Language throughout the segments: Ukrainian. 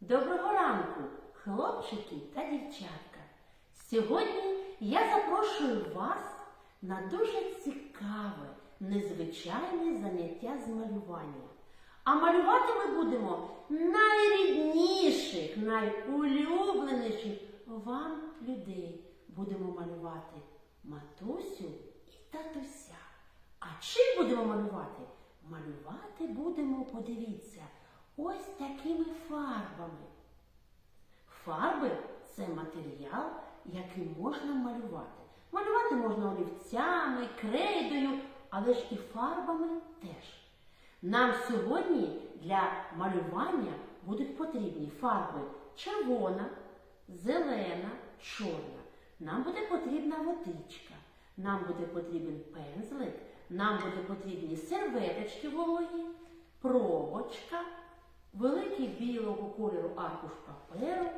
Доброго ранку, хлопчики та дівчатка. Сьогодні я запрошую вас на дуже цікаве, незвичайне заняття з малювання. А малювати ми будемо найрідніших, найулюбленіших вам людей. Будемо малювати матусю і татуся. А чим будемо малювати? Малювати будемо, подивіться, ось такими фарбами. Фарби це матеріал, який можна малювати. Малювати можна олівцями, крейдою, але ж і фарбами теж. Нам сьогодні для малювання будуть потрібні фарби червона, зелена, чорна. Нам буде потрібна водичка, нам буде потрібен пензлик, нам буде потрібні серветочки вологі, пробочка, великий білого кольору аркуш паперу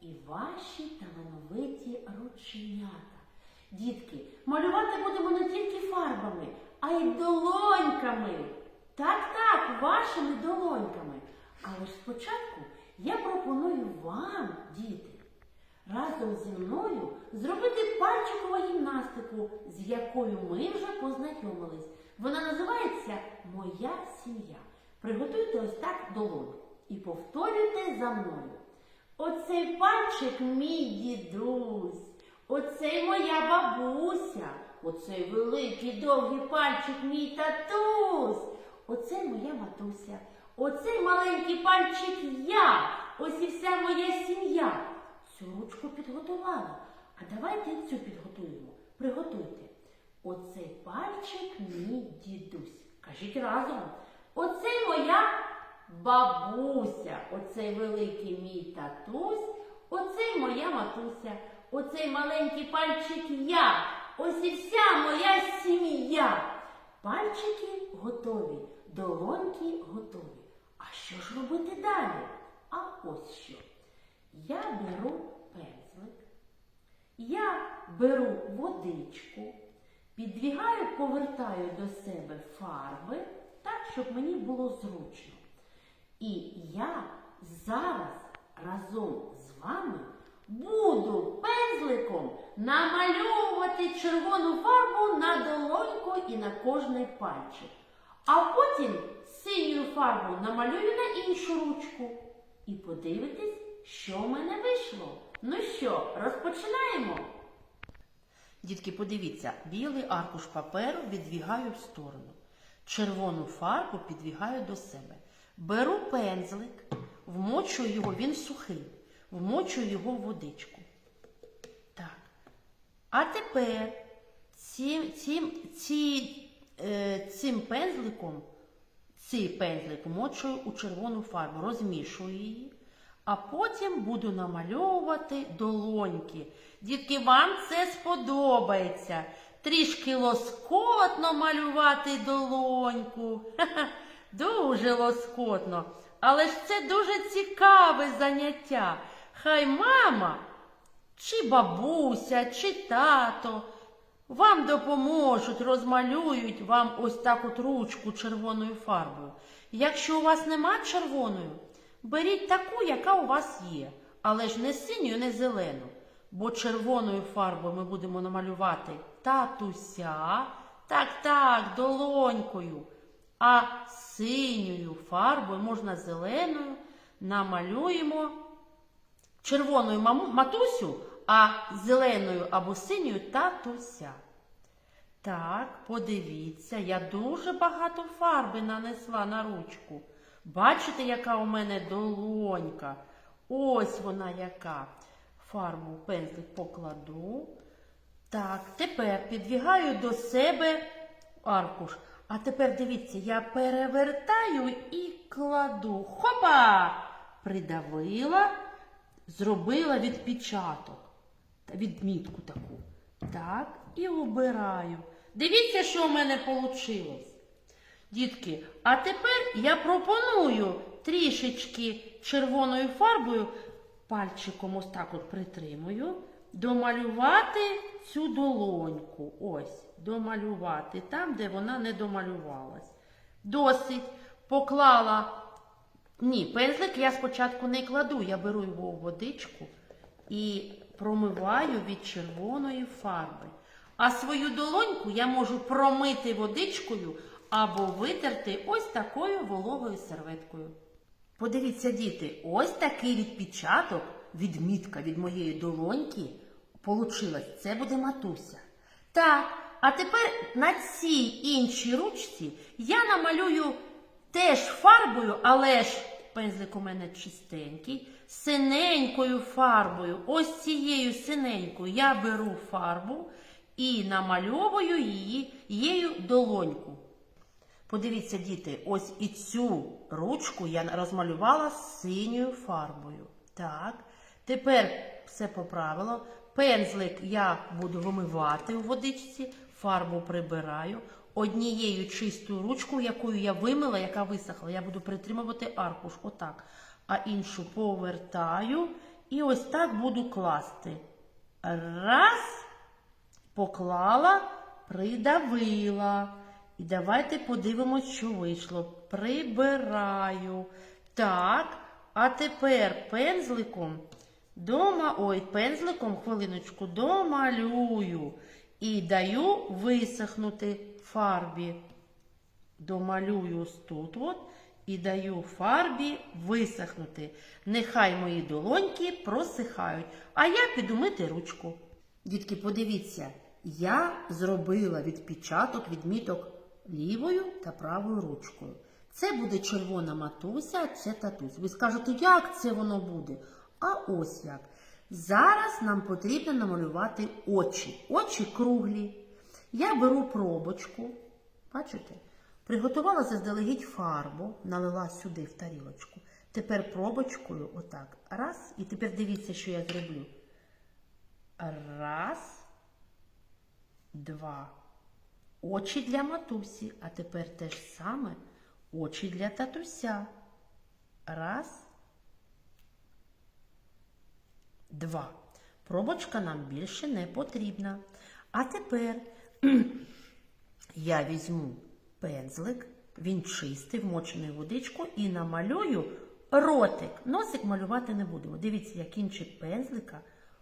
і ваші талановиті рученята. Дітки, малювати будемо не тільки фарбами, а й долоньками. Так, так, вашими долоньками. Але ж спочатку я пропоную вам, діти, разом зі мною зробити пальчикову гімнастику, з якою ми вже познайомились. Вона називається Моя сім'я. Приготуйте ось так долоню і повторюйте за мною. Оцей пальчик мій дідусь, оцей моя бабуся, оцей великий довгий пальчик мій татусь, оцей моя матуся, оцей маленький пальчик я, ось і вся моя сім'я. Цю ручку підготувала. А давайте цю підготуємо. Приготуйте. Оцей пальчик мій дідусь. Кажіть разом. Оце моя бабуся, оцей великий мій татусь, оцей моя матуся, оцей маленький пальчик я, ось і вся моя сім'я. Пальчики готові, долоньки готові. А що ж робити далі? А ось що. Я беру пензлик, я беру водичку, підвігаю, повертаю до себе фарби щоб мені було зручно. І я зараз разом з вами буду пензликом намальовувати червону фарбу на долоньку і на кожний пальчик. А потім синю фарбу намалюю на іншу ручку. І подивитесь, що в мене вийшло. Ну що, розпочинаємо? Дітки, подивіться, білий аркуш паперу відвігаю в сторону. Червону фарбу підвігаю до себе. Беру пензлик, вмочую його, він сухий, вмочую його в водичку. Так. А тепер цим, цим, ці, е, цим пензликом, цей пензлик вмочую у червону фарбу, розмішую її, а потім буду намальовувати долоньки. Дітки, вам це сподобається. Трішки лоскотно малювати долоньку. Дуже лоскотно. Але ж це дуже цікаве заняття. Хай мама чи бабуся, чи тато вам допоможуть, розмалюють вам ось так от ручку червоною фарбою. Якщо у вас нема червоною, беріть таку, яка у вас є, але ж не синю, не зелену. Бо червоною фарбою ми будемо намалювати татуся, так, так, долонькою. А синьою фарбою, можна зеленою, намалюємо червоною матусю, а зеленою або синьою татуся. Так, подивіться, я дуже багато фарби нанесла на ручку. Бачите, яка у мене долонька? Ось вона яка. Фарбу пензлик покладу. Так, тепер підвігаю до себе аркуш. А тепер дивіться, я перевертаю і кладу. Хопа! Придавила, зробила відпечаток. Відмітку таку. Так, і обираю. Дивіться, що в мене вийшло. Дітки, а тепер я пропоную трішечки червоною фарбою, пальчиком ось так от притримую, домалювати цю долоньку. Ось, домалювати там, де вона не домалювалась. Досить поклала Ні, пензлик я спочатку не кладу, я беру його у водичку і промиваю від червоної фарби. А свою долоньку я можу промити водичкою або витерти ось такою вологою серветкою. Подивіться, діти, ось такий відпечаток, відмітка від моєї долоньки получилась. Це буде матуся. Так, а тепер на цій іншій ручці я намалюю теж фарбою, але ж пензлик у мене чистенький, синенькою фарбою. Ось цією синенькою я беру фарбу і намальовую її її долоньку. Подивіться, діти, ось і цю ручку я розмалювала синьою фарбою. Так, тепер все поправило. Пензлик я буду вимивати у водичці, фарбу прибираю. Однією чистою ручкою, якою я вимила, яка висохла, я буду притримувати аркуш отак. А іншу повертаю і ось так буду класти. Раз, поклала, придавила. І давайте подивимось, що вийшло. Прибираю. Так, а тепер пензликом дома, ой, пензликом, хвилиночку, домалюю. І даю висохнути фарбі. Домалюю ось тут от, і даю фарбі висохнути. Нехай мої долоньки просихають, а я піду мити ручку. Дітки, подивіться, я зробила відпечаток відміток лівою та правою ручкою. Це буде червона матуся, а це татусь. Ви скажете, як це воно буде? А ось як. Зараз нам потрібно намалювати очі. Очі круглі. Я беру пробочку. Бачите? Приготувала заздалегідь фарбу, налила сюди в тарілочку. Тепер пробочкою, отак. Раз. І тепер дивіться, що я зроблю. Раз, два. Очі для матусі. А тепер те ж саме очі для татуся. Раз. Два. Пробочка нам більше не потрібна. А тепер я візьму пензлик, він чистий, вмочений водичку, і намалюю ротик. Носик малювати не будемо. Дивіться, я кінчик пензлика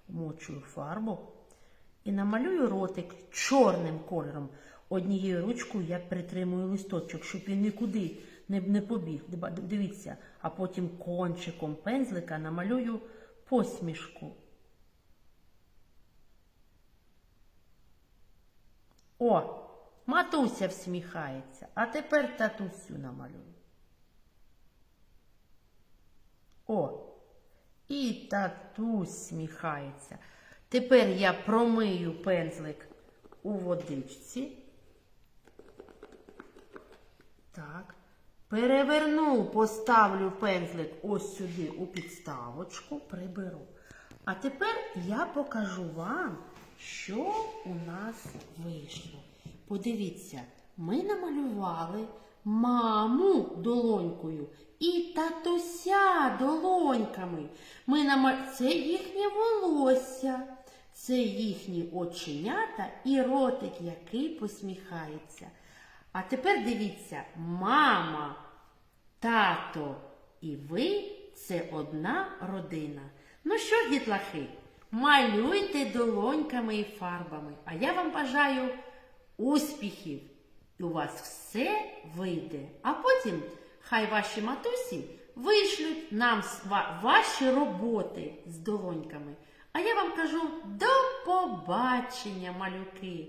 вмочую фарбу і намалюю ротик чорним кольором. Однією ручкою я притримую листочок, щоб він нікуди не, не побіг. Дивіться, а потім кончиком пензлика намалюю посмішку. О, матуся всміхається, а тепер татусю намалюю. О, і татусь сміхається. Тепер я промию пензлик у водичці. Так. Переверну, поставлю пензлик ось сюди у підставочку, приберу. А тепер я покажу вам, що у нас вийшло. Подивіться, ми намалювали маму долонькою і татуся долоньками. Ми нама... Це їхнє волосся, це їхні оченята і ротик, який посміхається. А тепер дивіться, мама, тато і ви це одна родина. Ну що дітлахи, малюйте долоньками і фарбами. А я вам бажаю успіхів. У вас все вийде. А потім хай ваші матусі вишлють нам ваші роботи з долоньками. А я вам кажу до побачення, малюки!